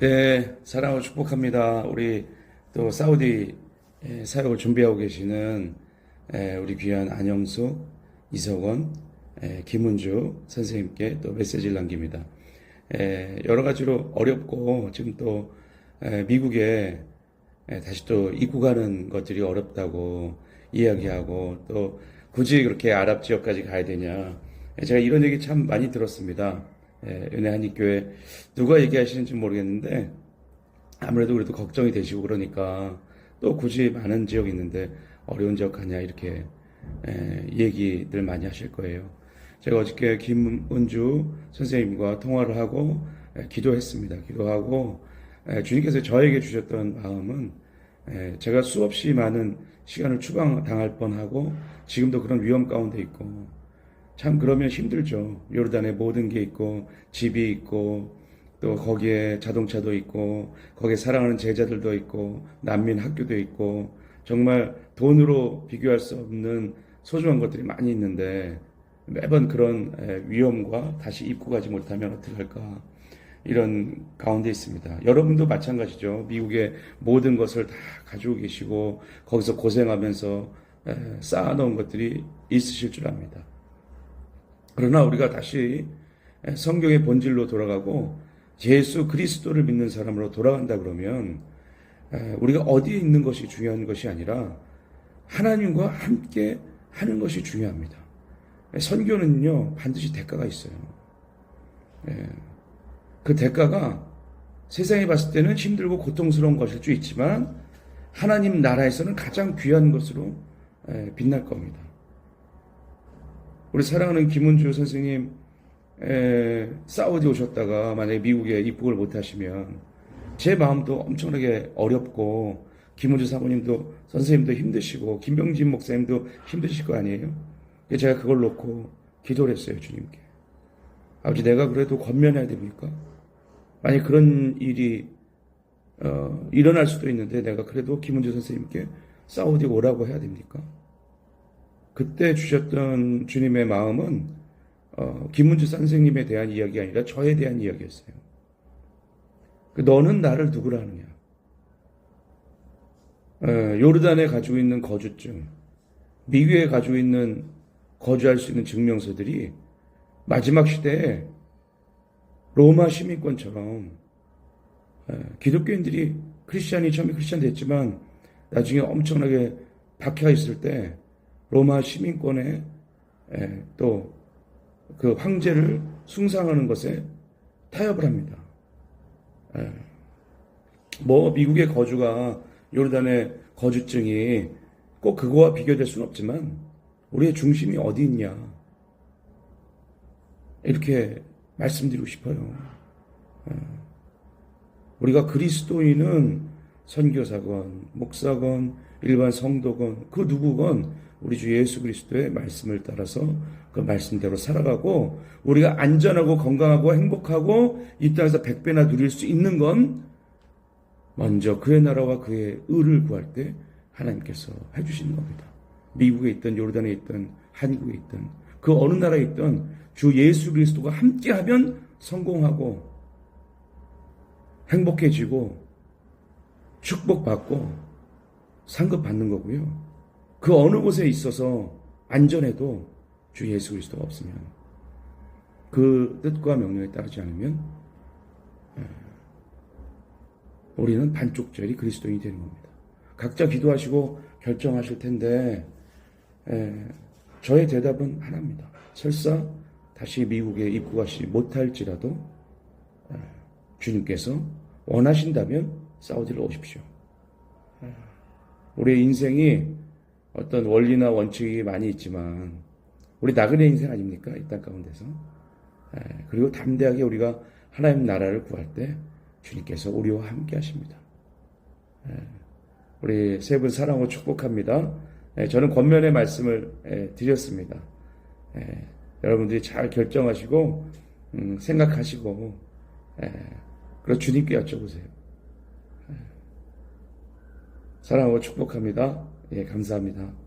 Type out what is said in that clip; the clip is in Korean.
네, 사랑하고 축복합니다. 우리 또 사우디 에, 사역을 준비하고 계시는 에, 우리 귀한 안영숙, 이석원, 에, 김은주 선생님께 또 메시지를 남깁니다. 에, 여러 가지로 어렵고 지금 또 에, 미국에 에, 다시 또 입국하는 것들이 어렵다고 이야기하고 또 굳이 그렇게 아랍 지역까지 가야 되냐. 에, 제가 이런 얘기 참 많이 들었습니다. 예, 은혜 한입교회 누가 얘기하시는지 모르겠는데 아무래도 그래도 걱정이 되시고 그러니까 또 굳이 많은 지역이 있는데 어려운 지역 가냐 이렇게 예, 얘기들 많이 하실 거예요. 제가 어저께 김은주 선생님과 통화를 하고 예, 기도했습니다. 기도하고 예, 주님께서 저에게 주셨던 마음은 예, 제가 수없이 많은 시간을 추방당할 뻔하고 지금도 그런 위험 가운데 있고 참 그러면 힘들죠. 요르단에 모든 게 있고 집이 있고 또 거기에 자동차도 있고 거기에 사랑하는 제자들도 있고 난민 학교도 있고 정말 돈으로 비교할 수 없는 소중한 것들이 많이 있는데 매번 그런 에, 위험과 다시 입국하지 못하면 어떡할까 이런 가운데 있습니다. 여러분도 마찬가지죠. 미국의 모든 것을 다 가지고 계시고 거기서 고생하면서 에, 쌓아놓은 것들이 있으실 줄 압니다. 그러나 우리가 다시 성경의 본질로 돌아가고 예수 그리스도를 믿는 사람으로 돌아간다 그러면 우리가 어디에 있는 것이 중요한 것이 아니라 하나님과 함께 하는 것이 중요합니다. 선교는요 반드시 대가가 있어요. 예. 그 대가가 세상에 봤을 때는 힘들고 고통스러운 것일 수 있지만 하나님 나라에서는 가장 귀한 것으로 예, 빛날 겁니다. 우리 사랑하는 김은주 선생님 에, 사우디 오셨다가 만약에 미국에 입국을 못 하시면 제 마음도 엄청나게 어렵고 김은주 사모님도 선생님도 힘드시고 김병진 목사님도 힘드실 거 아니에요? 제가 그걸 놓고 기도를 했어요 주님께 아버지 내가 그래도 권면해야 됩니까? 만약 그런 일이 어, 일어날 수도 있는데 내가 그래도 김은주 선생님께 사우디 오라고 해야 됩니까? 그때 주셨던 주님의 마음은 어, 김문주 선생님에 대한 이야기 아니라 저에 대한 이야기였어요. 그 너는 나를 누구라 하느냐? 어, 요르단에 가지고 있는 거주증, 미국에 가지고 있는 거주할 수 있는 증명서들이 마지막 시대에 로마 시민권처럼 어, 기독교인들이 크리스천이 처음에 크리스천 됐지만 나중에 엄청나게 박혀 있을 때 로마 시민권에 또 그 황제를 숭상하는 것에 타협을 합니다. 에. 뭐 미국의 거주가 요르단의 거주증이 꼭 그거와 비교될 수는 없지만 우리의 중심이 어디 있냐 이렇게 말씀드리고 싶어요. 에. 우리가 그리스도인은 선교사건, 목사건, 일반 성도건 그 누구건 우리 주 예수 그리스도의 말씀을 따라서 그 말씀대로 살아가고 우리가 안전하고 건강하고 행복하고 이 땅에서 백배나 누릴 수 있는 건 먼저 그의 나라와 그의 의를 구할 때 하나님께서 해주시는 겁니다. 미국에 있든 요르단에 있든 한국에 있든 그 어느 나라에 있든 주 예수 그리스도가 함께하면 성공하고 행복해지고 축복받고 상급 받는 거고요. 그 어느 곳에 있어서 안전해도 주 예수 그리스도가 없으면 그 뜻과 명령에 따르지 않으면 예, 우리는 반쪽짜리 그리스도인이 되는 겁니다. 각자 기도하시고 결정하실 텐데 에, 저의 대답은 하나입니다. 설사 다시 미국에 입국하시 못할지라도 에, 주님께서 원하신다면 사우디로 오십시오. 우리의 인생이 어떤 원리나 원칙이 많이 있지만 우리 나그네 인생 아닙니까? 이 땅 가운데서. 예, 그리고 담대하게 우리가 하나님 나라를 구할 때 주님께서 우리와 함께 하십니다. 예, 우리 세 분 사랑하고 축복합니다. 예, 저는 권면의 말씀을 드렸습니다. 여러분들이 잘 결정하시고 음, 생각하시고 그리고 주님께 여쭤보세요. 사랑하고 축복합니다. 예, 감사합니다.